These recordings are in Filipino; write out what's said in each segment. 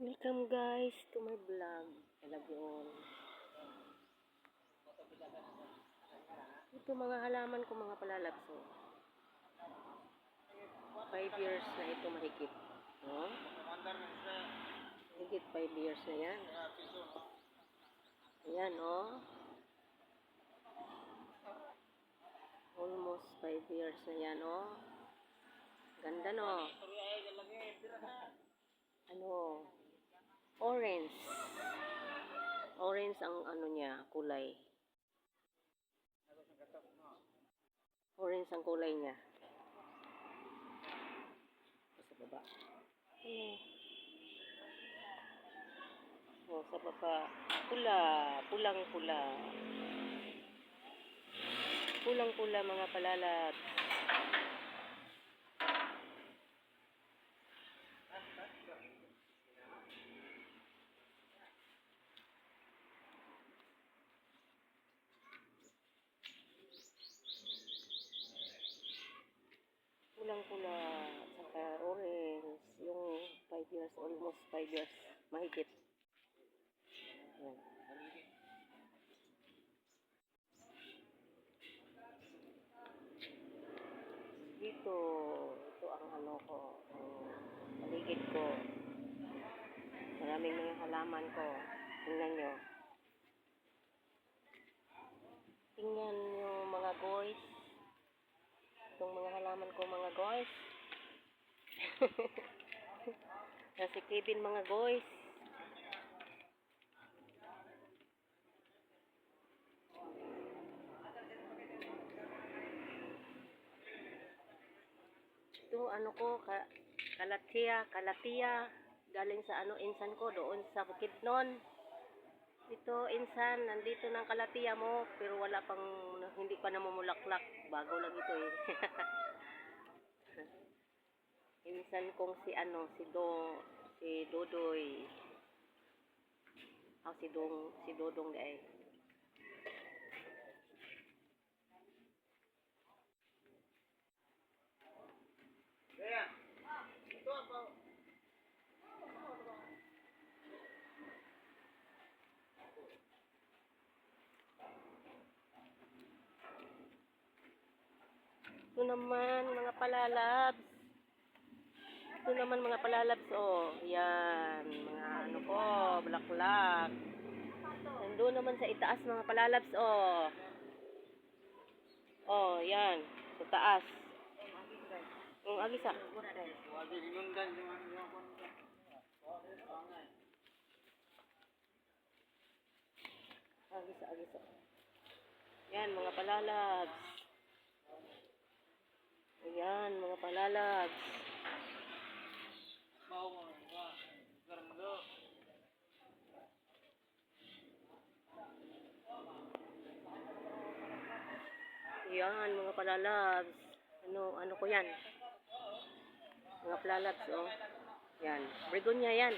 Welcome guys to my vlog. All. Ito mga halaman ko mga palalabso. Five years na ito mahigit. No? Higit five years na yan. Ayan, no? Almost five years na yan, no? Ganda, no? Ano? Orange. Orange ang ano niya, kulay. Orange ang kulay niya. Sa baba. Ano? Oh, sa baba. Pula. Pulang pula. Pulang pula mga palalat. Pulang pula. Saka orange. Yung 5 years, almost 5 years. Mahigit. Yan. Dito, ito ang ano ko, ang paligid ko. Maraming mga halaman ko. Tingnan nyo. Tingnan nyo mga guys. Itong mga halaman ko mga guys. Na si Kevin mga guys. Ito ano ko, ka, kalatia, kalatia. Galing sa ano, insan ko doon sa Bukidnon. Ito, insan, nandito ng kalatia mo, pero wala pang, hindi pa namumulaklak. Bago lang ito eh. insan kong si ano, si Do, si Dodoy. Oh, si Dong, si Dodong eh. Ito naman, mga palalabs. Ito naman, mga palalabs, oh. Yan, mga ano ko, bulaklak. Nandun naman sa itaas, mga palalabs, oh. Oh, yan, sa taas. Ang agis ah. Agis ah, agis ah. Yan, mga palalabs. Ayan, mga palalabs. Yan, mga palalabs. Ano, ano ko yan? Mga palalabs, oh. Yan, brigunya yan.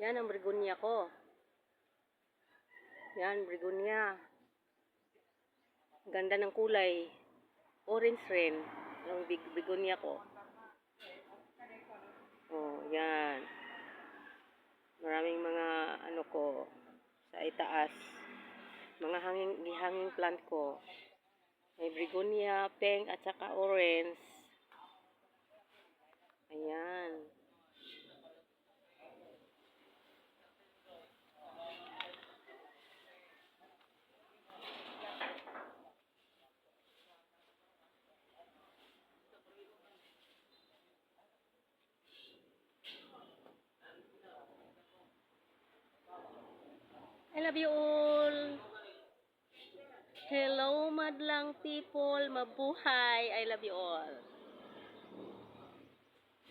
Yan ang brigunya ko. Yan, brigunya. Ganda ng kulay. Orange rin. Yung big begonia ko. Oh, yan. Maraming mga ano ko sa itaas. Mga hanging hanging plant ko. May begonia, pink at saka orange. Ayan. I love you all. Hello, madlang people. Mabuhay. I love you all.